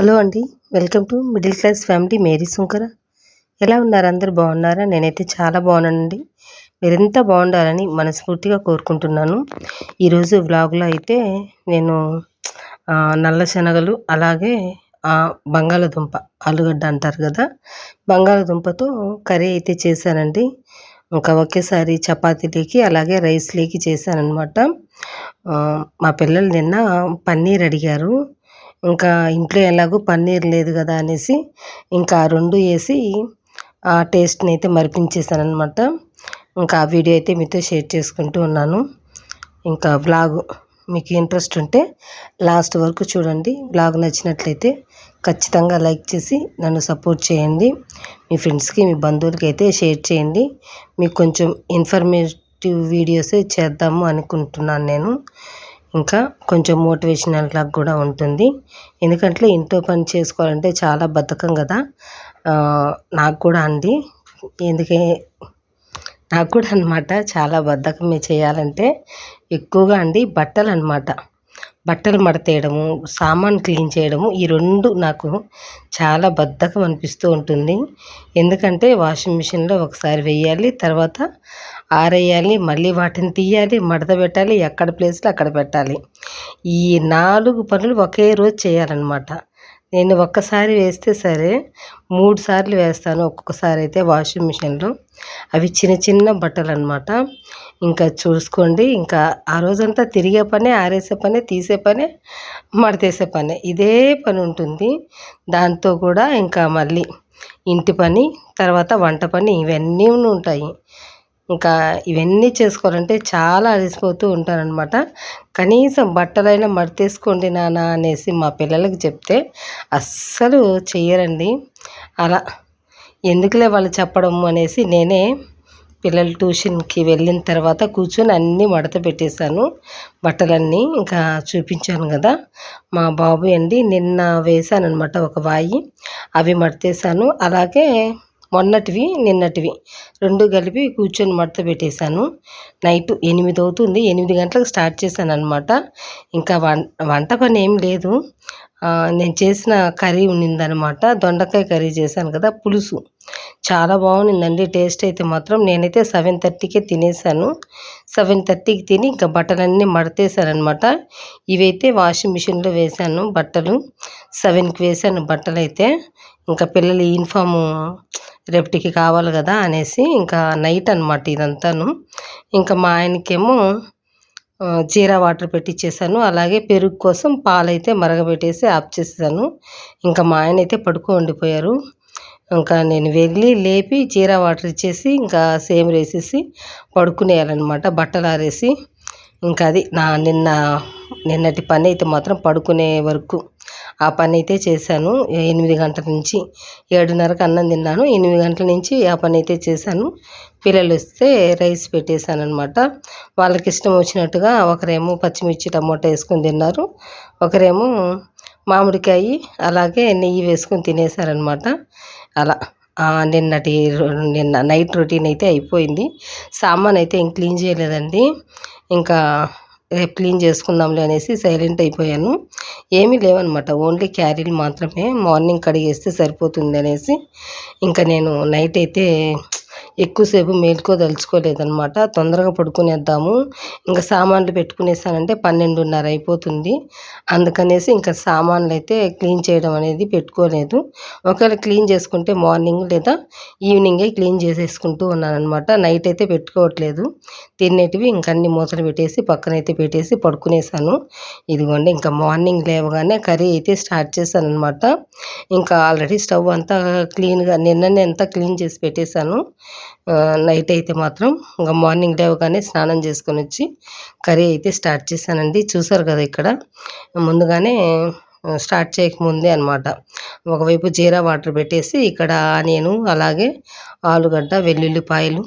Hello అండి welcome to middle class family Mary Sunkara. ఎలా ఉన్నారు? అందరు బాగున్నారా? నేనైతే చాలా బాగున్నానండి. మీరెంత బాగుండాలని మనస్ఫూర్తిగా కోరుకుంటున్నాను. ఈరోజు వ్లాగ్లో అయితే నేను నల్ల శనగలు అలాగే బంగాళదుంప ఆలుగడ్డ అంటారు కదా? బంగాళదుంపతో కర్రీ అయితే చేశానండి. ఇంకా ఒకేసారి చపాతీలోకి అలాగే రైస్లోకి చేశానమాట మా పిల్లలు నిన్న పన్నీర్ అడిగారు. ఇంకా ఇంట్లో ఎలాగో పన్నీర్ లేదు కదా అనేసి ఇంకా రెండు వేసి ఆ టేస్ట్ని అయితే మరిపించేసాను అనమాట ఇంకా ఆ వీడియో అయితే మీతో షేర్ చేసుకుంటూ ఉన్నాను. ఇంకా బ్లాగ్ మీకు ఇంట్రెస్ట్ ఉంటే లాస్ట్ వరకు చూడండి. బ్లాగ్ నచ్చినట్లయితే ఖచ్చితంగా లైక్ చేసి నన్ను సపోర్ట్ చేయండి. మీ ఫ్రెండ్స్కి మీ బంధువులకి అయితే షేర్ చేయండి. మీకు కొంచెం ఇన్ఫర్మేటివ్ వీడియోసే చేద్దాము అనుకుంటున్నాను నేను. ఇంకా కొంచెం మోటివేషనల్ లాగా కూడా ఉంటుంది. ఎందుకంటే ఇంట్లో పని చేసుకోవాలంటే చాలా బద్ధకం కదా. నాకు కూడా అండి ఎందుకే నాకు కూడా అనమాట చాలా బద్ధకమే చేయాలంటే ఎక్కువగా అండి బట్టలు అనమాట బట్టలు మడతేయడము సామాన్ క్లీన్ చేయడము ఈ రెండు నాకు చాలా బద్ధకం అనిపిస్తూ ఉంటుంది. ఎందుకంటే వాషింగ్ మిషన్లో ఒకసారి వేయాలి తర్వాత ఆరేయాలి మళ్ళీ వాటిని తీయాలి మడత పెట్టాలి ఎక్కడ ప్లేస్లో అక్కడ పెట్టాలి. ఈ నాలుగు పనులు ఒకే రోజు చేయాలన్నమాట. నేను ఒక్కసారి వేస్తే సరే మూడు సార్లు వేస్తాను. ఒక్కొక్కసారి అయితే వాషింగ్ మిషన్లో అవి చిన్న చిన్న బట్టలు అనమాట ఇంకా చూసుకోండి ఇంకా ఆ రోజంతా తిరిగే పనే ఆరేసే పనే తీసే పనే మడతేసే పనే. ఇదే పని ఉంటుంది. దాంతో కూడా ఇంకా మళ్ళీ ఇంటి పని తర్వాత వంట పని ఇవన్నీ ఉంటాయి. ఇంకా ఇవన్నీ చేసుకోవాలంటే చాలా అలసిపోతూ ఉంటారనమాట కనీసం బట్టలైనా మడతేసుకోండి నాన్న అనేసి మా పిల్లలకి చెప్తే అస్సలు చెయ్యరండి. అలా ఎందుకులే వాళ్ళు చెప్పడం అనేసి నేనే పిల్లలు ట్యూషన్కి వెళ్ళిన తర్వాత కూర్చొని అన్నీ మడత పెట్టేశాను. బట్టలన్నీ ఇంకా చూపించాను కదా. మా బాబు అండి నిన్న వేశాను అనమాట ఒక వాయి. అవి మడతేశాను. అలాగే మొన్నటివి నిన్నటివి. రెండు కలిపి కూర్చొని మడత పెట్టేశాను. నైట్ ఎనిమిది అవుతుంది. ఎనిమిది గంటలకు స్టార్ట్ చేశాను అనమాట ఇంకా వంట పని ఏం లేదు. నేను చేసిన కర్రీ ఉన్నిందనమాట దొండకాయ కర్రీ చేశాను కదా పులుసు. చాలా బాగుండిందండి టేస్ట్ అయితే మాత్రం నేనైతే సెవెన్ థర్టీకే తినేసాను సెవెన్ థర్టీకి తిని ఇంకా బట్టలన్నీ మడతేసానమాట ఇవైతే వాషింగ్ మిషన్లో వేశాను బట్టలు. సెవెన్కి వేసాను బట్టలు అయితే ఇంకా పిల్లల యూనిఫాము రేపటికి కావాలి కదా అనేసి ఇంకా నైట్ అనమాట ఇదంతాను. ఇంకా మా ఆయనకేమో జీరా వాటర్ పెట్టించేసాను అలాగే పెరుగు కోసం పాలైతే మరగబెట్టేసి ఆఫ్ చేసేసాను. ఇంకా మా ఆయన అయితే పడుకో ఉండిపోయారు. ఇంకా నేను వెళ్ళి లేపి జీరా వాటర్ ఇచ్చేసి ఇంకా సేమ్ వేసేసి పడుకునేయాలన్నమాట బట్టలు ఆరేసి. ఇంకా అది నా నిన్న నిన్నటి పని అయితే మాత్రం పడుకునే వరకు. ఆ పని అయితే చేశాను. ఎనిమిది గంటల నుంచి ఏడున్నరకు అన్నం తిన్నాను. ఎనిమిది గంటల నుంచి ఆ పని అయితే చేశాను. పిల్లలు వస్తే రైస్ పెట్టేశాను అనమాట వాళ్ళకి ఇష్టం వచ్చినట్టుగా ఒకరేమో పచ్చిమిర్చి టమోటా వేసుకొని తిన్నారు. ఒకరేమో మామిడికాయ అలాగే నెయ్యి వేసుకొని తినేశారనమాట అలా. నిన్నటి నిన్న నైట్ రొటీన్ అయితే అయిపోయింది. సామాన్ అయితే ఇంక క్లీన్ చేయలేదండి. ఇంకా రేపు క్లీన్ చేసుకుందాంలే అనేసి సైలెంట్ అయిపోయాను. ఏమీ లేవనమాట ఓన్లీ క్యారీలు మాత్రమే మార్నింగ్ కడిగేస్తే సరిపోతుంది అనేసి. ఇంకా నేను నైట్ అయితే ఎక్కువసేపు మేల్కోదలుచుకోలేదనమాట తొందరగా పడుకునేద్దాము. ఇంకా సామాన్లు పెట్టుకునేసానంటే పన్నెండున్నర అయిపోతుంది. అందుకనేసి ఇంకా సామాన్లు అయితే క్లీన్ చేయడం అనేది పెట్టుకోలేదు. ఒకవేళ క్లీన్ చేసుకుంటే మార్నింగ్ లేదా ఈవినింగే క్లీన్ చేసేసుకుంటూ ఉన్నానమాట నైట్ అయితే పెట్టుకోవట్లేదు. తినేటివి ఇంకా అన్ని మూతలు పెట్టేసి పక్కనైతే పెట్టేసి పడుకునేసాను. ఇదిగోండి ఇంకా మార్నింగ్ లేవగానే కర్రీ అయితే స్టార్ట్ చేశాను అనమాట ఇంకా ఆల్రెడీ స్టవ్ అంతా క్లీన్గా నిన్ననే అంతా క్లీన్ చేసి పెట్టేశాను. నైట్ అయితే మాత్రం ఇంకా మార్నింగ్ లేవగానే స్నానం చేసుకొని వచ్చి కర్రీ అయితే స్టార్ట్ చేశానండి. చూసారు కదా ఇక్కడ? ముందుగానే స్టార్ట్ చేయకముందే అనమాట ఒకవైపు జీరా వాటర్ పెట్టేసి ఇక్కడ ఆనియను అలాగే ఆలుగడ్డ వెల్లుల్లిపాయలు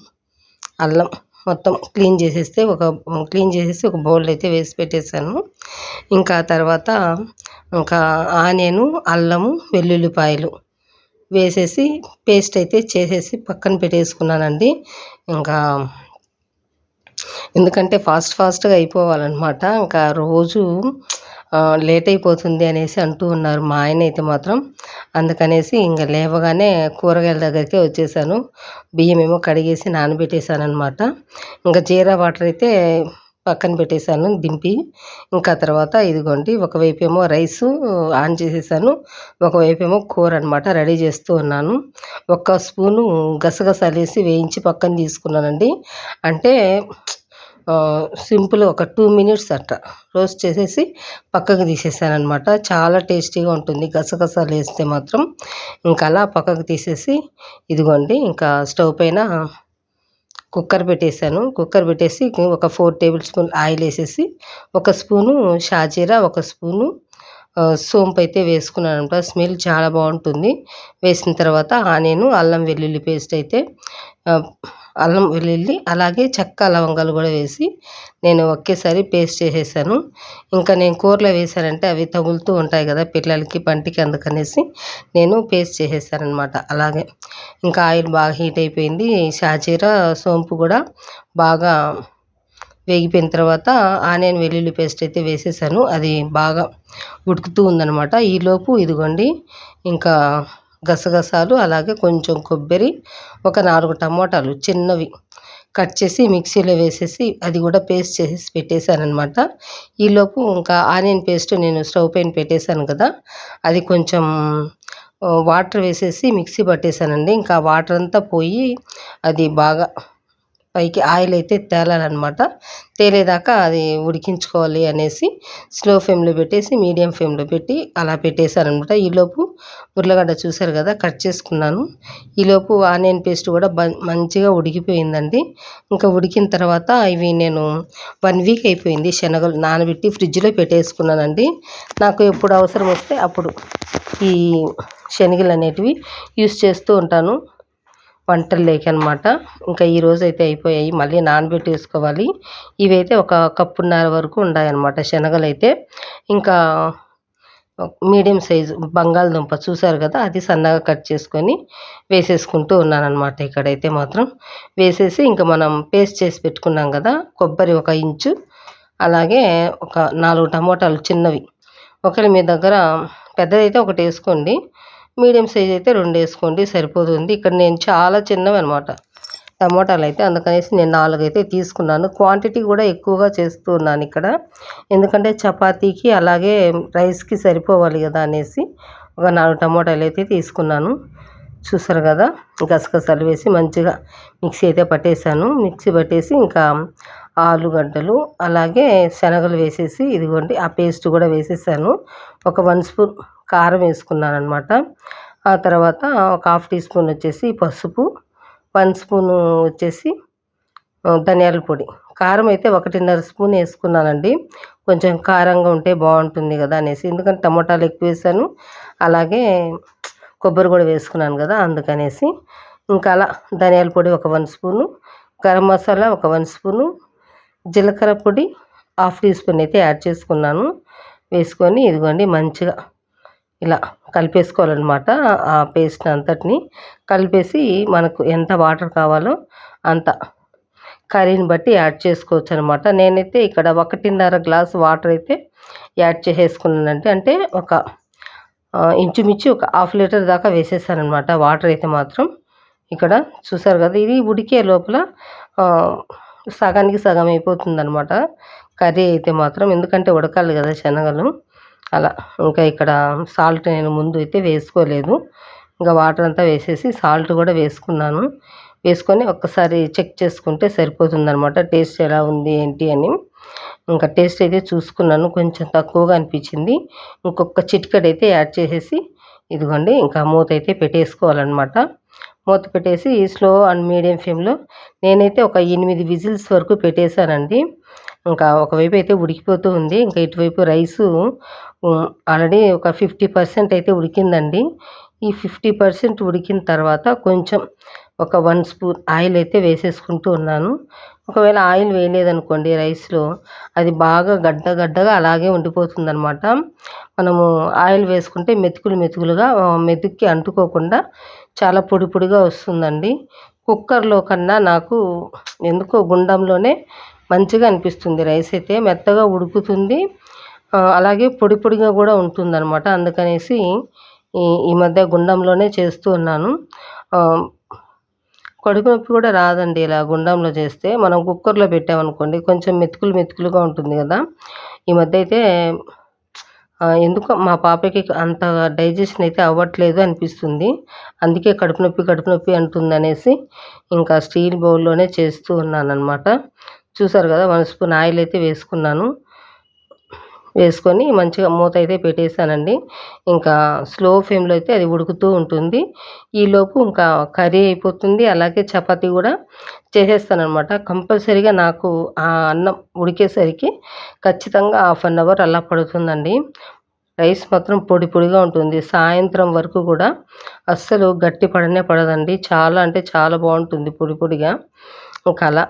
అల్లం మొత్తం క్లీన్ చేసేస్తే ఒక క్లీన్ చేసేసి ఒక బౌల్ అయితే వేసి పెట్టేశాను. ఇంకా తర్వాత ఇంకా ఆనియను అల్లము వెల్లుల్లిపాయలు వేసేసి పేస్ట్ అయితే చేసేసి పక్కన పెట్టేసుకున్నానండి. ఇంకా ఎందుకంటే ఫాస్ట్ ఫాస్ట్గా అయిపోవాలన్నమాట. ఇంకా రోజు లేట్ అయిపోతుంది అనేసి అంటూ ఉన్నారు మా ఆయన అయితే మాత్రం. అందుకనేసి ఇంకా లేవగానే కూరగాయల దగ్గరికి వచ్చేసాను. బియ్యం ఏమో కడిగేసి నానబెట్టేశాను అనమాట ఇంకా జీరా వాటర్ అయితే పక్కన పెట్టేశాను దింపి. ఇంకా తర్వాత ఇదిగోండి ఒకవైపు ఏమో రైస్ ఆన్ చేసేసాను. ఒకవైపు ఏమో కూర అనమాట రెడీ చేస్తూ ఉన్నాను. ఒక్క స్పూను గసగసాలు వేసి వేయించి పక్కన తీసుకున్నానండి. అంటే సింపుల్ ఒక టూ మినిట్స్ అట్ట రోస్ట్ చేసేసి పక్కకు తీసేసాను అనమాట చాలా టేస్టీగా ఉంటుంది గసగసాలు వేస్తే మాత్రం. ఇంకా అలా పక్కకు తీసేసి ఇదిగోండి ఇంకా స్టవ్ పైన కుక్కర్ పెట్టేశాను. కుక్కర్ పెట్టేసి ఒక ఫోర్ టేబుల్ స్పూన్ ఆయిల్ వేసేసి ఒక స్పూను షాజీరా ఒక స్పూను సోంపు అయితే వేసుకున్నాను అనమాట స్మెల్ చాలా బాగుంటుంది. వేసిన తర్వాత ఆనియన్ అల్లం వెల్లుల్లి పేస్ట్ అయితే అల్లం వెల్లుల్లి అలాగే చెక్క లవంగాలు కూడా వేసి నేను ఒకేసారి పేస్ట్ చేసేసాను. ఇంకా నేను కూరలో వేసానంటే అవి తగులుతూ ఉంటాయి కదా పిల్లలకి పంటికి అందుకనేసి నేను పేస్ట్ చేసేసాను అనమాట అలాగే ఇంకా ఆయిల్ బాగా హీట్ అయిపోయింది. షాజీరా సోంపు కూడా బాగా వేగిపోయిన తర్వాత ఆనియన్ వెల్లుల్లి పేస్ట్ అయితే వేసేసాను. అది బాగా ఉడుకుతూ ఉందనమాట ఈలోపు ఇదిగోండి ఇంకా గసగసాలు అలాగే కొంచెం కొబ్బరి ఒక నాలుగు టమోటాలు చిన్నవి కట్ చేసి మిక్సీలో వేసేసి అది కూడా పేస్ట్ చేసి పెట్టేశానమాట ఈలోపు ఇంకా ఆనియన్ పేస్ట్ నేను స్టవ్ పైన పెట్టేశాను కదా అది కొంచెం వాటర్ వేసేసి మిక్సీ పట్టేశానండి. ఇంకా వాటర్ అంతా పోయి అది బాగా పైకి ఆయిల్ అయితే తేలాలన్నమాట. తేలేదాకా అది ఉడికించుకోవాలి అనేసి స్లో ఫ్లేమ్లో పెట్టేసి మీడియం ఫ్లేమ్లో పెట్టి అలా పెట్టేశారనమాట ఈలోపు ఉర్లగడ్డ చూసారు కదా కట్ చేసుకున్నాను. ఈలోపు ఆనియన్ పేస్ట్ కూడా మంచిగా ఉడికిపోయిందండి. ఇంకా ఉడికిన తర్వాత ఇవి నేను వన్ వీక్ అయిపోయింది శనగలు నానబెట్టి ఫ్రిడ్జ్లో పెట్టేసుకున్నానండి. నాకు ఎప్పుడు అవసరం వస్తే అప్పుడు ఈ శనగలు అనేటివి యూస్ చేస్తూ ఉంటాను. వంటల్లోకి అనమాట ఇంకా ఈరోజు అయితే అయిపోయాయి. మళ్ళీ నానబెట్టేసుకోవాలి ఇవైతే ఒక కప్పున్నర వరకు ఉన్నాయన్నమాట శనగలు అయితే ఇంకా మీడియం సైజు బంగాళదుంప చూసారు కదా అది సన్నగా కట్ చేసుకొని వేసేసుకుంటూ ఉన్నానమాట ఇక్కడైతే మాత్రం. వేసేసి ఇంకా మనం పేస్ట్ చేసి పెట్టుకున్నాం కదా కొబ్బరి ఒక ఇంచు అలాగే ఒక నాలుగు టమోటాలు చిన్నవి. ఒకవేళ మీ దగ్గర పెద్దదైతే ఒకటి వేసుకోండి. మీడియం సైజ్ అయితే రెండు వేసుకోండి సరిపోతుంది. ఇక్కడ నేను చాలా చిన్నవి అనమాట టమోటాలు అయితే అందుకనేసి నేను నాలుగు అయితే తీసుకున్నాను. క్వాంటిటీ కూడా ఎక్కువగా చేస్తున్నాను ఇక్కడ. ఎందుకంటే చపాతీకి అలాగే రైస్కి సరిపోవాలి కదా అనేసి ఒక నాలుగు టమోటాలు అయితే తీసుకున్నాను. చూసారు కదా? గసగసాలు వేసి మంచిగా మిక్సీ అయితే పట్టేశాను. మిక్సీ పట్టేసి ఇంకా ఆలుగడ్డలు అలాగే శనగలు వేసేసి ఇదిగోండి ఆ పేస్ట్ కూడా వేసేసాను. ఒక వన్ స్పూన్ కారం వేసుకున్నాను అనమాట ఆ తర్వాత ఒక హాఫ్ టీ స్పూన్ వచ్చేసి పసుపు వన్ స్పూను వచ్చేసి ధనియాల పొడి. కారం అయితే ఒకటిన్నర స్పూన్ వేసుకున్నానండి. కొంచెం కారంగా ఉంటే బాగుంటుంది కదా అనేసి. ఎందుకంటే టమోటాలు ఎక్కువ వేసాను. అలాగే కొబ్బరి కూడా వేసుకున్నాను కదా అందుకనేసి. ఇంకా అలా ధనియాల పొడి ఒక వన్ స్పూను గరం మసాలా ఒక వన్ స్పూను జీలకర్ర పొడి హాఫ్ టీ స్పూన్ అయితే యాడ్ చేసుకున్నాను. వేసుకొని ఇదిగోండి మంచిగా ఇలా కలిపేసుకోవాలన్నమాట ఆ పేస్ట్ అంతటిని. కలిపేసి మనకు ఎంత వాటర్ కావాలో అంత కర్రీని బట్టి యాడ్ చేసుకోవచ్చు అనమాట నేనైతే ఇక్కడ ఒకటిన్నర గ్లాస్ వాటర్ అయితే యాడ్ చేసేసుకున్నానంటే అంటే ఒక ఇంచుమించు ఒక హాఫ్ లీటర్ దాకా వేసేసానమాట అనమాట వాటర్ అయితే మాత్రం. ఇక్కడ చూసారు కదా ఇది ఉడికే లోపల సగానికి సగం అయిపోతుంది అనమాట కర్రీ అయితే మాత్రం. ఎందుకంటే ఉడకాలి కదా శనగలు. అలా. ఇంకా ఇక్కడ సాల్ట్ నేను ముందు అయితే వేసుకోలేదు. ఇంకా వాటర్ అంతా వేసేసి సాల్ట్ కూడా వేసుకున్నాను. వేసుకొని ఒక్కసారి చెక్ చేసుకుంటే సరిపోతుందనమాట టేస్ట్ ఎలా ఉంది ఏంటి అని. ఇంకా టేస్ట్ అయితే చూసుకున్నాను. కొంచెం తక్కువగా అనిపించింది. ఇంకొక చిటికెడు అయితే యాడ్ చేసేసి ఇదిగోండి ఇంకా మూత అయితే పెట్టేసుకోవాలన్నమాట. మూత పెట్టేసి స్లో అండ్ మీడియం ఫ్లేమ్లో నేనైతే ఒక ఎనిమిది విజిల్స్ వరకు పెట్టేశానండి. ఇంకా ఒకవైపు అయితే ఉడికిపోతూ ఉంది. ఇంకా ఇటువైపు రైసు ఆల్రెడీ ఒక ఫిఫ్టీ పర్సెంట్ అయితే ఉడికిందండి. ఈ ఫిఫ్టీ పర్సెంట్ ఉడికిన తర్వాత కొంచెం ఒక వన్ స్పూన్ ఆయిల్ అయితే వేసేసుకుంటూ ఉన్నాను. ఒకవేళ ఆయిల్ వేయలేదనుకోండి రైస్లో అది బాగా గడ్డ గడ్డగా అలాగే ఉండిపోతుంది అనమాట మనము ఆయిల్ వేసుకుంటే మెతుకులు మెతుకులుగా మెతుక్కి అంటుకోకుండా చాలా పొడి పొడిగా వస్తుందండి. కుక్కర్లో కన్నా నాకు ఎందుకో గుండంలోనే మంచిగా అనిపిస్తుంది. రైస్ అయితే మెత్తగా ఉడుకుతుంది. అలాగే పొడి పొడిగా కూడా ఉంటుందన్నమాట. అందుకనేసి ఈ ఈ మధ్య గుండంలోనే చేస్తూ ఉన్నాను. కడుపు నొప్పి కూడా రాదండి ఇలా గుండంలో చేస్తే. మనం కుక్కర్లో పెట్టామనుకోండి కొంచెం మెతుకులు మెతుకులుగా ఉంటుంది కదా. ఈ మధ్య అయితే ఎందుకు ఎందుకో మా పాపకి అంత డైజెషన్ అయితే అవ్వట్లేదు అనిపిస్తుంది. అందుకే కడుపు నొప్పి కడుపు నొప్పి అంటుంది అనేసి ఇంకా స్టీల్ బౌల్లోనే చేస్తూ ఉన్నాను అనమాట చూసారు కదా వన్ స్పూన్ ఆయిల్ అయితే వేసుకున్నాను. వేసుకొని మంచిగా మూత అయితే పెట్టేశానండి. ఇంకా స్లో ఫ్లేమ్లో అయితే అది ఉడుకుతూ ఉంటుంది. ఈలోపు ఇంకా కర్రీ అయిపోతుంది. అలాగే చపాతీ కూడా చేసేస్తానమాట కంపల్సరీగా నాకు ఆ అన్నం ఉడికేసరికి ఖచ్చితంగా హాఫ్ అన్ అవర్ అలా పడుతుందండి. రైస్ మాత్రం పొడి పొడిగా ఉంటుంది. సాయంత్రం వరకు కూడా అస్సలు గట్టి పడనే పడదండి. చాలా అంటే చాలా బాగుంటుంది పొడి పొడిగా. ఇంకా అలా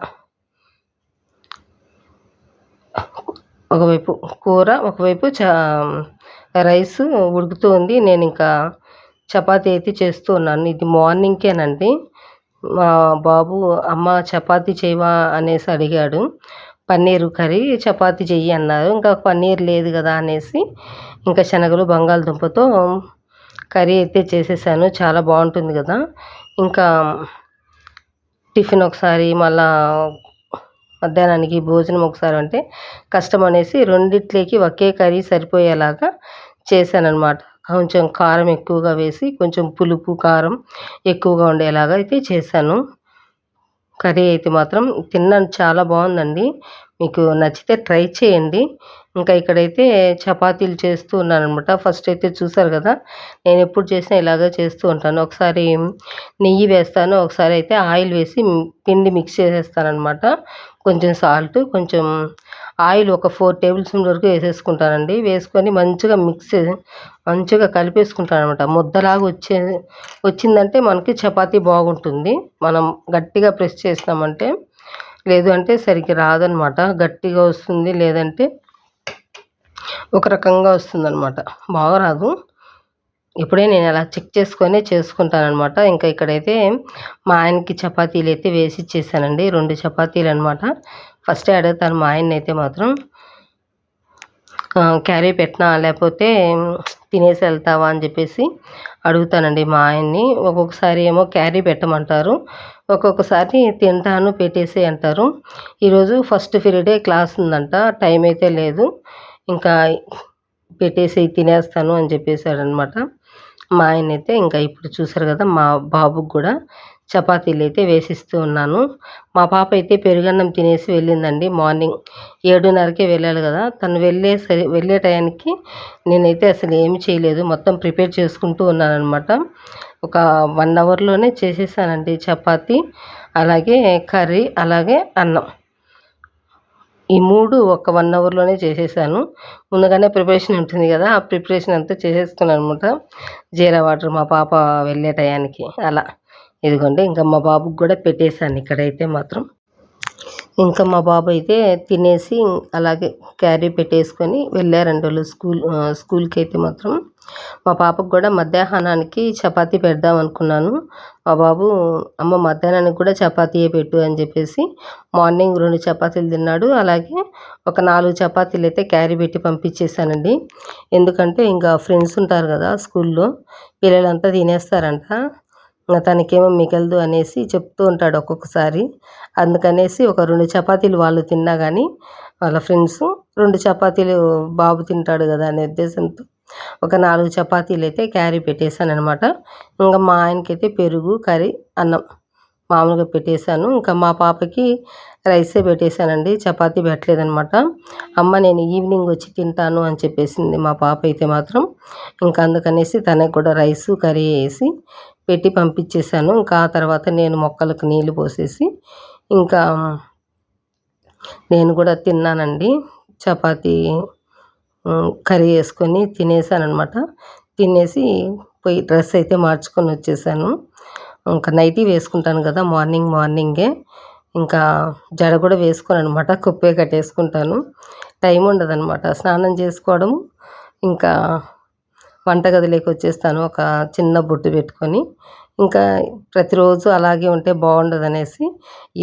ఒకవైపు కూర ఒకవైపు చా రైస్ ఉడుకుతూ ఉంది. నేను ఇంకా చపాతీ అయితే చేస్తూ ఉన్నాను. ఇది మార్నింగ్కేనండి మా బాబు అమ్మ చపాతీ చేయవా? అనేసి అడిగాడు. పన్నీరు కర్రీ చపాతీ చెయ్యి అన్నారు. ఇంకా పన్నీర్ లేదు కదా అనేసి ఇంకా శనగలు బంగాళదుంపతో కర్రీ అయితే చేసేసాను. చాలా బాగుంటుంది కదా. ఇంకా టిఫిన్ ఒకసారి మళ్ళా మధ్యాహ్నానికి భోజనం ఒకసారి అంటే కష్టం అనేసి రెండిట్లకి ఒకే కర్రీ సరిపోయేలాగా చేశానన్నమాట. కొంచెం కారం ఎక్కువగా వేసి కొంచెం పులుపు కారం ఎక్కువగా ఉండేలాగా అయితే చేశాను. కర్రీ అయితే మాత్రం తిన్నాను చాలా బాగుందండి. మీకు నచ్చితే ట్రై చేయండి. ఇంకా ఇక్కడైతే చపాతీలు చేస్తూ ఉన్నాను అనమాట ఫస్ట్ అయితే చూసారు కదా నేను ఎప్పుడు చేసినా ఇలాగే చేస్తూ ఉంటాను. ఒకసారి నెయ్యి వేస్తాను ఒకసారి అయితే ఆయిల్ వేసి పిండి మిక్స్ చేసేస్తాను అనమాట కొంచెం సాల్ట్ కొంచెం ఆయిల్ ఒక ఫోర్ టేబుల్ స్పూన్ వరకు వేసేసుకుంటానండి. వేసుకొని మంచిగా మిక్స్ మంచిగా కలిపేసుకుంటాను అనమాట ముద్దలాగా వచ్చే వచ్చిందంటే మనకి చపాతీ బాగుంటుంది. మనం గట్టిగా ప్రెస్ చేసినామంటే లేదు అంటే సరిగ్గా రాదనమాట గట్టిగా వస్తుంది లేదంటే ఒక రకంగా వస్తుంది అనమాట బాగా రాదు. ఇప్పుడే నేను అలా చెక్ చేసుకొని అనమాట ఇంకా ఇక్కడైతే మా ఆయనకి చపాతీలు అయితే వేసి ఇచ్చేసానండి. రెండు చపాతీలు అనమాట ఫస్టే అడుగుతాను మా ఆయన్ని అయితే మాత్రం క్యారీ పెట్టినా లేకపోతే తినేసి వెళ్తావా అని చెప్పేసి అడుగుతానండి మా ఆయన్ని. ఒక్కొక్కసారి ఏమో క్యారీ పెట్టమంటారు. ఒక్కొక్కసారి తింటాను పెట్టేసి అంటారు. ఈరోజు ఫస్ట్ ఫ్రీడే క్లాస్ ఉందంట. టైం అయితే లేదు. ఇంకా పెట్టేసి తినేస్తాను అని చెప్పేసాడనమాట మా ఆయన అయితే ఇంకా ఇప్పుడు చూసారు కదా మా బాబుకి కూడా చపాతీలు అయితే వేసిస్తూ ఉన్నాను. మా పాప అయితే పెరుగన్నం తినేసి వెళ్ళిందండి మార్నింగ్. ఏడున్నరకే వెళ్ళాలి కదా తను వెళ్ళే సరి వెళ్ళే టయానికి నేనైతే అసలు ఏమి చేయలేదు మొత్తం ప్రిపేర్ చేసుకుంటూ ఉన్నాను అనమాట ఒక వన్ అవర్లోనే చేసేసానండి చపాతీ అలాగే కర్రీ అలాగే అన్నం. ఈ మూడు ఒక వన్ అవర్లోనే చేసేసాను. ముందుగానే ప్రిపరేషన్ ఉంటుంది కదా ఆ ప్రిపరేషన్ అంతా చేసేసుకున్నాను అనమాట జీరా వాటర్ మా పాప వెళ్ళే టయానికి అలా. ఇదిగోండి ఇంకా మా బాబుకి కూడా పెట్టేశాను ఇక్కడైతే మాత్రం. ఇంకా మా బాబు అయితే తినేసి అలాగే క్యారీ పెట్టేసుకొని వెళ్ళారండి వాళ్ళు స్కూల్ స్కూల్కి అయితే మాత్రం. మా పాపకు కూడా మధ్యాహ్నానికి చపాతీ పెడదాం అనుకున్నాను. మా బాబు అమ్మ మధ్యాహ్నానికి కూడా చపాతీయే పెట్టు అని చెప్పేసి మార్నింగ్ రెండు చపాతీలు తిన్నాడు. అలాగే ఒక నాలుగు చపాతీలు అయితే క్యారీ పెట్టి పంపించేశానండి. ఎందుకంటే ఇంకా ఫ్రెండ్స్ ఉంటారు కదా స్కూల్లో పిల్లలంతా తినేస్తారంట. తనకేమో మిగలదు అనేసి చెప్తూ ఉంటాడు ఒక్కొక్కసారి. అందుకనేసి ఒక రెండు చపాతీలు వాళ్ళు తిన్నా కానీ వాళ్ళ ఫ్రెండ్స్ రెండు చపాతీలు బాబు తింటాడు కదా అనే ఉద్దేశంతో ఒక నాలుగు చపాతీలు అయితే క్యారీ పెట్టేశాను అనమాట ఇంకా మా ఆయనకైతే పెరుగు కర్రీ అన్నం మామూలుగా పెట్టేశాను. ఇంకా మా పాపకి రైసే పెట్టేశానండి. చపాతీ పెట్టలేదనమాట అమ్మ నేను ఈవినింగ్ వచ్చి తింటాను అని చెప్పేసింది మా పాప అయితే మాత్రం. ఇంకా అందుకనేసి తనకు కూడా రైసు కర్రీ వేసి పెట్టి పంపించేశాను. ఇంకా ఆ తర్వాత నేను మొక్కలకు నీళ్ళు పోసేసి ఇంకా నేను కూడా తిన్నానండి. చపాతీ కర్రీ వేసుకొని తినేసాను అనమాట తినేసి పోయి డ్రెస్ అయితే మార్చుకొని వచ్చేసాను. ఇంకా నైటీ వేసుకుంటాను కదా మార్నింగ్ మార్నింగే. ఇంకా జడ కూడా వేసుకోను అనమాట కుప్పే కట్టేసుకుంటాను. టైం ఉండదు అనమాట స్నానం చేసుకోవడం ఇంకా వంటగదిలోకి వచ్చేస్తాను. ఒక చిన్న బొట్టు పెట్టుకొని ఇంకా ప్రతిరోజు అలాగే ఉంటే బాగుండదు అనేసి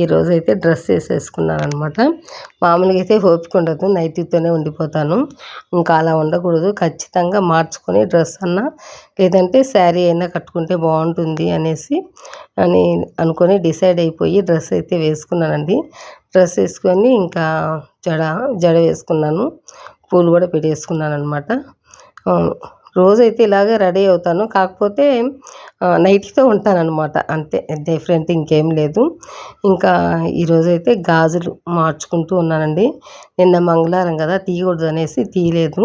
ఈరోజు అయితే డ్రెస్ వేసేసుకున్నాను అనమాట మామూలుగా అయితే ఓపిక ఉండదు. నైటీతోనే ఉండిపోతాను. ఇంకా అలా ఉండకూడదు. ఖచ్చితంగా మార్చుకొని డ్రెస్ అన్నా లేదంటే శారీ అయినా కట్టుకుంటే బాగుంటుంది అనేసి అని అనుకొని డిసైడ్ అయిపోయి డ్రెస్ అయితే వేసుకున్నానండి. డ్రెస్ వేసుకొని ఇంకా జడ జడ వేసుకున్నాను. పూలు కూడా పెట్టేసుకున్నాను అనమాట రోజైతే ఇలాగే రెడీ అవుతాను. కాకపోతే నైట్తో ఉంటానన్నమాట. అంతే డిఫరెంట్ ఇంకేం లేదు. ఇంకా ఈరోజైతే గాజులు మార్చుకుంటూ ఉన్నానండి. నిన్న మంగళవారం కదా తీయకూడదు అనేసి తీయలేదు.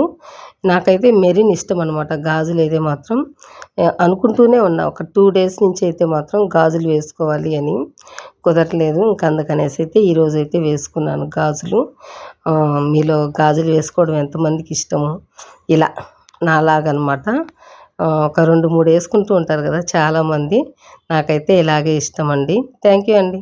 నాకైతే మెరిన్ ఇష్టం అనమాట గాజులు అయితే మాత్రం. అనుకుంటూనే ఉన్నా ఒక టూ డేస్ నుంచి అయితే మాత్రం గాజులు వేసుకోవాలి అని కుదరలేదు ఇంక అందుకనేసి అయితే ఈరోజు అయితే వేసుకున్నాను గాజులు. మీలో గాజులు వేసుకోవడం ఎంతమందికి ఇష్టము ఇలా. నాలాగనమాట. ఒక రెండు మూడు వేసుకుంటూ ఉంటారు కదా చాలామంది. నాకైతే ఇలాగే ఇష్టం అండి థ్యాంక్ యూ అండి.